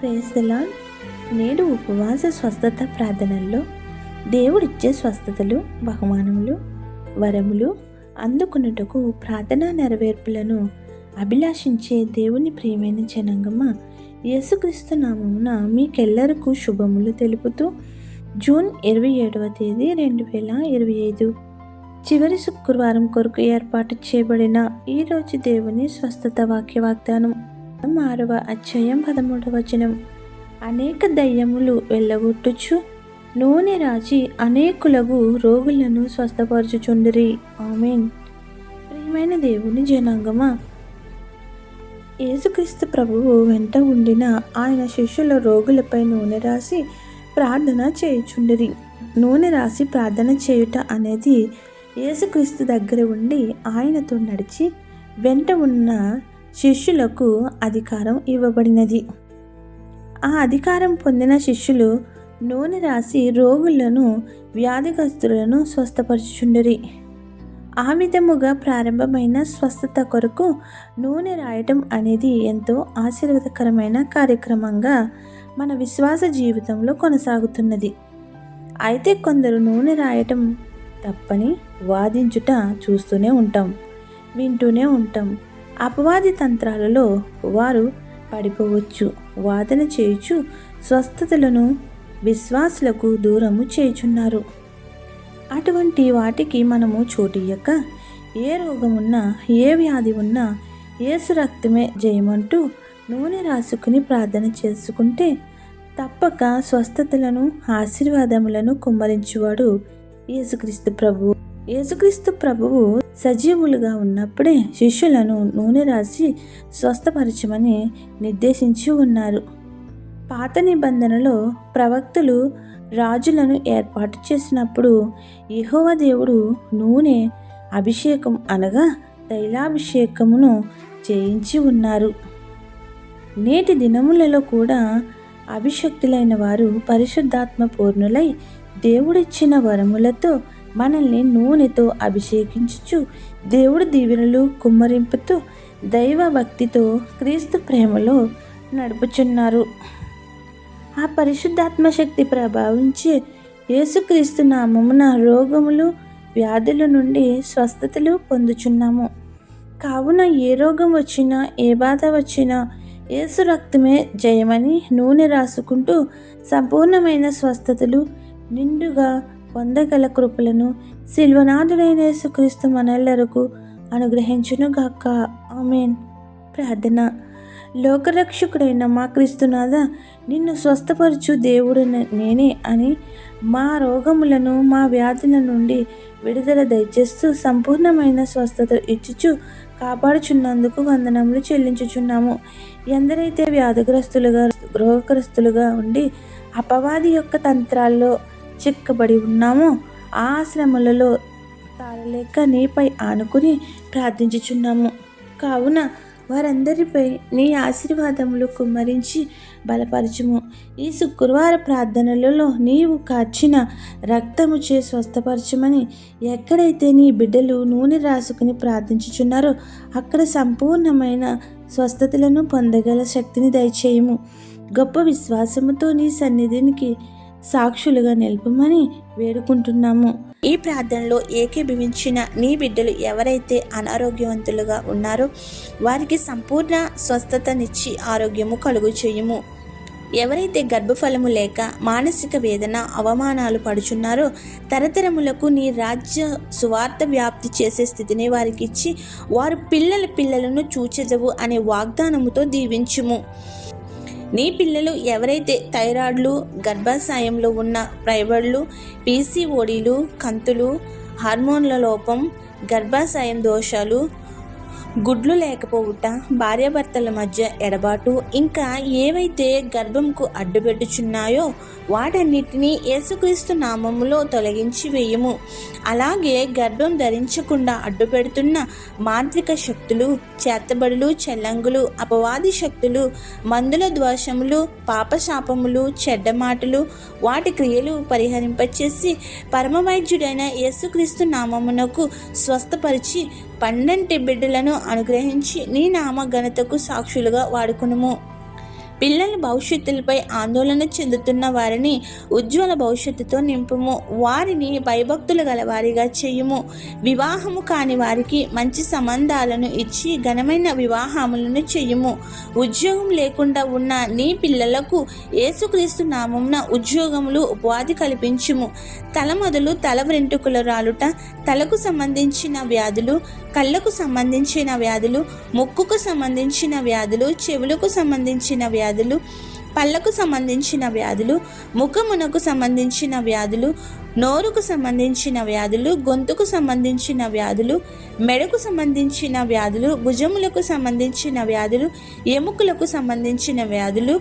ప్రేస్తలా నేడు ఉపవాస స్వస్థత ప్రార్థనల్లో దేవుడిచ్చే స్వస్థతలు బహుమానములు వరములు అందుకున్నటకు ప్రార్థనా నెరవేర్పులను అభిలాషించే దేవుని ప్రియమైన జనంగమ్మ యేసుక్రీస్తు నామమున మీకెల్లరకు శుభములు తెలుపుతూ జూన్ ఇరవై ఏడవ తేదీ రెండు వేల ఇరవై ఐదు. చివరి శుక్రవారం కొరకు ఏర్పాటు చేయబడిన ఈరోజు దేవుని స్వస్థత వాక్య వాగ్దానం ఆరవ అధ్యాయం పదమూడవ వచనం. అనేక దయ్యములు వెళ్ళగొట్టుచు నూనె రాజి అనేకులకు రోగులను స్వస్థపరచుచుండిరి. ఆమెన్. ప్రియమైన దేవుని జనాంగమా యేసుక్రీస్తు ప్రభువు వెంట ఉండిన ఆయన శిష్యుల రోగులపై నూనె రాసి ప్రార్థన చేయుచుండిరి. నూనె రాసి ప్రార్థన చేయుట అనేది యేసుక్రీస్తు దగ్గర ఉండి ఆయనతో నడిచి వెంట ఉన్న శిష్యులకు అధికారం ఇవ్వబడినది. ఆ అధికారం పొందిన శిష్యులు నూనె రాసి రోగులను వ్యాధిగ్రస్తులను స్వస్థపరచుచుండరి. ఆ విధముగా ప్రారంభమైన స్వస్థత కొరకు నూనె రాయటం అనేది ఎంతో ఆశీర్వాదకరమైన కార్యక్రమంగా మన విశ్వాస జీవితంలో కొనసాగుతున్నది. అయితే కొందరు నూనె రాయటం తప్పని వాదించుట చూస్తూనే ఉంటాం వింటూనే ఉంటాం. అపవాది తంత్రాలలో వారు పడిపోవచ్చు. వాదన చేయుచు స్వస్థతలను విశ్వాసులకు దూరము చేయుచున్నారు. అటువంటి వాటికి మనము చోటియ్యక ఏ రోగం ఉన్నా ఏ వ్యాధి ఉన్నా ఏసు రక్తమే జయమంటూ నూనె రాసుకుని ప్రార్థన చేసుకుంటే తప్పక స్వస్థతలను ఆశీర్వాదములను కుమ్మరించువాడు యేసుక్రీస్తు ప్రభువు యేసుక్రీస్తు ప్రభువు సజీవులుగా ఉన్నప్పుడే శిష్యులను నూనె రాసి స్వస్థపరచమని నిర్దేశించి ఉన్నారు. పాత నిబంధనలో ప్రవక్తలు రాజులను ఏర్పాటు చేసినప్పుడు యహోవ దేవుడు నూనె అభిషేకం అనగా తైలాభిషేకమును చేయించి ఉన్నారు. నేటి దినములలో కూడా అభిషక్తులైన వారు పరిశుద్ధాత్మ పూర్ణులై దేవుడిచ్చిన వరములతో మనల్ని నూనెతో అభిషేకించుచు దేవుడి దీవెనలు కుమ్మరింపుతూ దైవ భక్తితో క్రీస్తు ప్రేమలో నడుపుచున్నారు. ఆ పరిశుద్ధాత్మ శక్తి ప్రభావించి యేసుక్రీస్తు నామమున రోగములు వ్యాధుల నుండి స్వస్థతలు పొందుచున్నాము. కావున ఏ రోగం వచ్చినా ఏ బాధ వచ్చినా యేసు రక్తమే జయమని నూనె రాసుకుంటూ సంపూర్ణమైన స్వస్థతలు నిండుగా పొందగల కృపలను శిల్వనాథుడైన యేసుక్రీస్తు మనెల్లరకు అనుగ్రహించునుగాక. ఆమెన్. ప్రార్థన. లోకరక్షకుడైన మా క్రీస్తునాథ నిన్ను స్వస్థపరచు దేవుడు నేనే అని మా రోగములను మా వ్యాధుల నుండి విడుదల దయచేస్తూ సంపూర్ణమైన స్వస్థత ఇచ్చుచు కాపాడుచున్నందుకు వందనములు చెల్లించుచున్నాము. ఎందరైతే వ్యాధిగ్రస్తులుగా రోగగ్రస్తులుగా ఉండి అపవాది యొక్క తంత్రాల్లో చిక్కబడి ఉన్నామో ఆ శ్రమలలో తాళలేక నీపై ఆనుకుని ప్రార్థించుచున్నాము. కావున వారందరిపై నీ ఆశీర్వాదములు కుమ్మరించి బలపరచుము. ఈ శుక్రవార ప్రార్థనలలో నీవు కార్చిన రక్తము చే స్వస్థపరచమని ఎక్కడైతే నీ బిడ్డలు నూనె రాసుకుని ప్రార్థించుచున్నారో అక్కడ సంపూర్ణమైన స్వస్థతలను పొందగల శక్తిని దయచేయము. గొప్ప విశ్వాసముతో నీ సన్నిధినికి సాక్షులుగా నిలపమని వేడుకుంటున్నాము. ఈ ప్రార్థనలో ఏకీభవించిన నీ బిడ్డలు ఎవరైతే అనారోగ్యవంతులుగా ఉన్నారో వారికి సంపూర్ణ స్వస్థతనిచ్చి ఆరోగ్యము కలుగు చేయుము. ఎవరైతే గర్భఫలము లేక మానసిక వేదన అవమానాలు పడుచున్నారో తరతరములకు నీ రాజ్య సువార్త వ్యాప్తి చేసే స్థితిని వారికి ఇచ్చి వారు పిల్లల పిల్లలను చూచెదవు అనే వాగ్దానముతో దీవించుము. నీ పిల్లలు ఎవరైతే థైరాయిడ్లు గర్భాశయంలో ఉన్న ప్రైవర్లు పీసీఓడీలు కంతులు హార్మోన్ల లోపం గర్భాశయం దోషాలు గుడ్లు లేకపోవుట భార్యాభర్తల మధ్య ఎడబాటు ఇంకా ఏవైతే గర్భంకు అడ్డుపెట్టుచున్నాయో వాటన్నిటినీ యేసుక్రీస్తు నామములో తొలగించి వేయము. అలాగే గర్భం ధరించకుండా అడ్డుపెడుతున్న మాంత్రిక శక్తులు చేతబడులు చెల్లంగులు అపవాది శక్తులు మందుల ద్వేషములు పాపశాపములు చెడ్డ మాటలు వాటి క్రియలు పరిహరింపచేసి పరమవైద్యుడైన యేసుక్రీస్తు నామమునకు స్వస్థపరిచి పన్నెంటి బిడ్డలను అనుగ్రహించి నీ నామ ఘనతకు సాక్షులుగా వాడుకునుము. పిల్లల భవిష్యత్తులపై ఆందోళన చెందుతున్న వారిని ఉజ్వల భవిష్యత్తుతో నింపుము. వారిని భయభక్తులు గల వారిగా చేయుము. వివాహము కాని వారికి మంచి సంబంధాలను ఇచ్చి ఘనమైన వివాహములను చేయుము. ఉద్యోగం లేకుండా ఉన్న నీ పిల్లలకు యేసుక్రీస్తు నామమున ఉద్యోగములు ఉపాధి కల్పించుము. తల మొదలు తల వెంట్రుకల రాలుట తలకు సంబంధించిన వ్యాధులు కళ్ళకు సంబంధించిన వ్యాధులు ముక్కుకు సంబంధించిన వ్యాధులు చెవులకు సంబంధించిన వ్యాధులు వ్యాధులు పళ్ళకు సంబంధించిన వ్యాధులు ముఖమునకు సంబంధించిన వ్యాధులు నోరుకు సంబంధించిన వ్యాధులు గొంతుకు సంబంధించిన వ్యాధులు మెడకు సంబంధించిన వ్యాధులు భుజములకు సంబంధించిన వ్యాధులు ఎముకలకు సంబంధించిన వ్యాధులు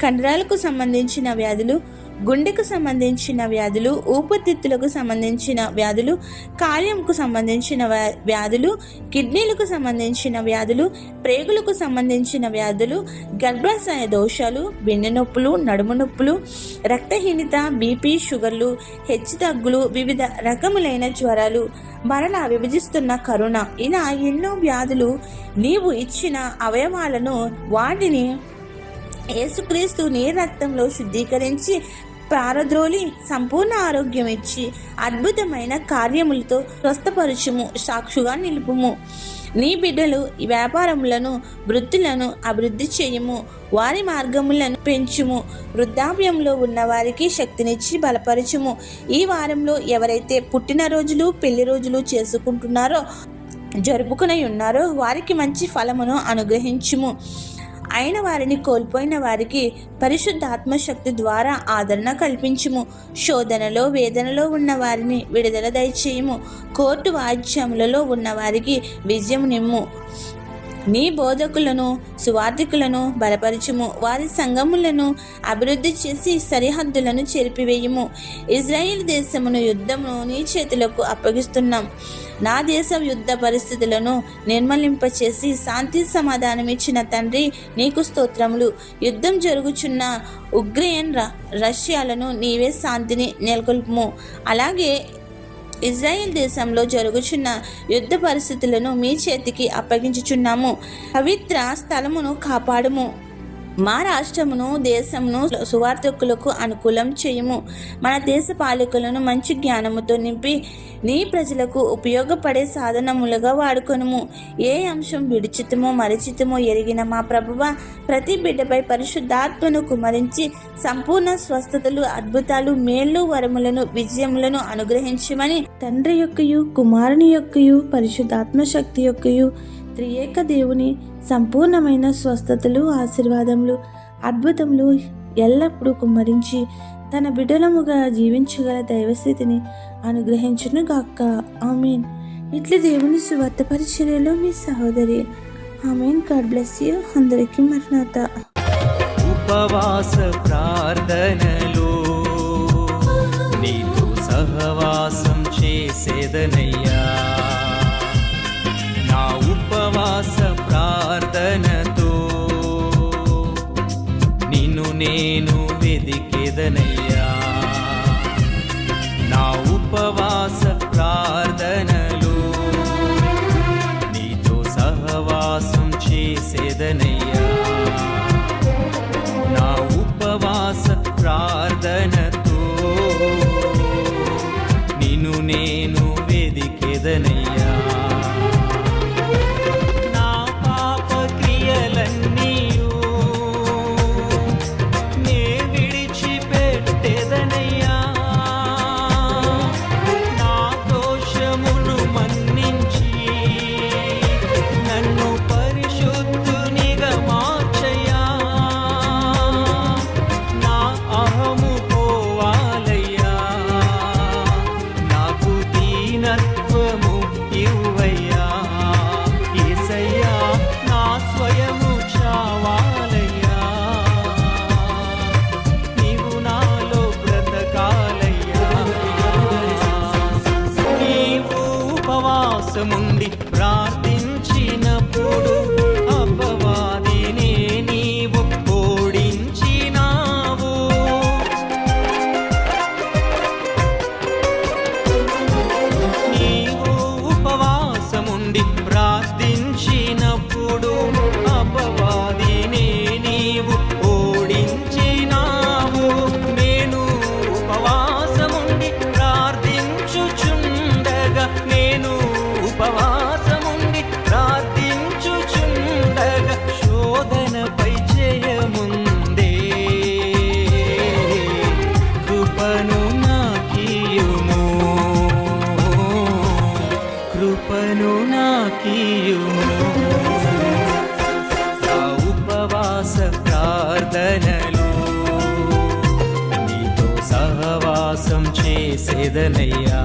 కండరాలకు సంబంధించిన వ్యాధులు గుండెకు సంబంధించిన వ్యాధులు ఊపిరితిత్తులకు సంబంధించిన వ్యాధులు కాల్యంకు సంబంధించిన వ్యా- వ్యాధులు కిడ్నీలకు సంబంధించిన వ్యాధులు ప్రేగులకు సంబంధించిన వ్యాధులు గర్భాశయ దోషాలు వెన్ను నొప్పులు నడుము నొప్పులు రక్తహీనత బీపీ షుగర్లు హెచ్చు తగ్గులు వివిధ రకములైన జ్వరాలు. మరలా విభజిస్తున్న కరుణ ఇలా ఎన్నో వ్యాధులు నీవు ఇచ్చిన అవయవాలను వాటిని యేసుక్రీస్తు నీ రక్తంలో శుద్ధీకరించి పారద్రోలి సంపూర్ణ ఆరోగ్యం ఇచ్చి అద్భుతమైన కార్యములతో స్వస్థపరచుము సాక్షుగా నిలుపుము. నీ బిడ్డలు వ్యాపారములను వృత్తులను అభివృద్ధి చేయము వారి మార్గములను పెంచుము. వృద్ధాప్యంలో ఉన్న వారికి శక్తినిచ్చి బలపరచుము. ఈ వారంలో ఎవరైతే పుట్టినరోజులు పెళ్ళి రోజులు చేసుకుంటున్నారో జరుపుకుని ఉన్నారో వారికి మంచి ఫలమును అనుగ్రహించుము. అయిన వారిని కోల్పోయిన వారికి పరిశుద్ధ ఆత్మశక్తి ద్వారా ఆదరణ కల్పించుము. శోధనలో వేదనలో ఉన్న వారిని విడుదల దయచేయము. కోర్టు వాద్యములలో ఉన్న వారికి విజయం నిమ్ము. నీ బోధకులను సువార్థికులను బలపరచుము. వారి సంఘములను అభివృద్ధి చేసి సరిహద్దులను చెరిపివేయము. ఇజ్రాయిల్ దేశమును యుద్ధమును నీ చేతులకు అప్పగిస్తున్నాం. నా దేశం యుద్ధ పరిస్థితులను నిర్మలింపచేసి శాంతి సమాధానం ఇచ్చిన తండ్రి నీకు స్తోత్రములు. యుద్ధం జరుగుచున్న ఉక్రెయిన్ ర- రష్యాలను నీవే శాంతిని నెలకొల్పుము. అలాగే ఇజ్రాయెల్ దేశంలో జరుగుచున్న యుద్ధ పరిస్థితులను మీ చేతికి అప్పగించుచున్నాము. పవిత్ర స్థలమును కాపాడుము. మా రాష్ట్రమును దేశమును సువార్థకులకు అనుకూలం చేయము. మన దేశ పాలకులను మంచి జ్ఞానముతో నింపి నీ ప్రజలకు ఉపయోగపడే సాధనములుగా వాడుకొనుము. ఏ అంశం విడిచితమో మరిచితమో ఎరిగిన మా ప్రభువ ప్రతి బిడ్డపై పరిశుద్ధాత్మను కుమరించి సంపూర్ణ స్వస్థతలు అద్భుతాలు మేళ్ళు వరములను విజయములను అనుగ్రహించమని తండ్రి యొక్కయు కుమారుని యొక్కయు పరిశుద్ధాత్మ శక్తి యొక్కయు త్రియేక దేవుని సంపూర్ణమైన స్వస్థతలు ఆశీర్వాదములు అద్భుతములు ఎల్లప్పుడూ కుమ్మరించి తన బిడ్డలముగా జీవించగల దైవస్థితిని అనుగ్రహించును గాక. ఆమెన్. ఇట్లా దేవుని సువార్త పరిచర్యలో మీ సహోదరి ఆమెన్. God bless you. అందరికీ మరణాత. ఉపవాస ప్రార్థనలో నీతో సహవాసం చేసేదనయ్యా. నా నేను వెదికెదనయ్యా. నా ఉపవాస ప్రార్థనలు నీతో సహవాసం చేసేదనయ్యా. minat తీయుము నా ఉపవాస ప్రార్థనలు నీతో సహవాసం చేసేదనయ్యా.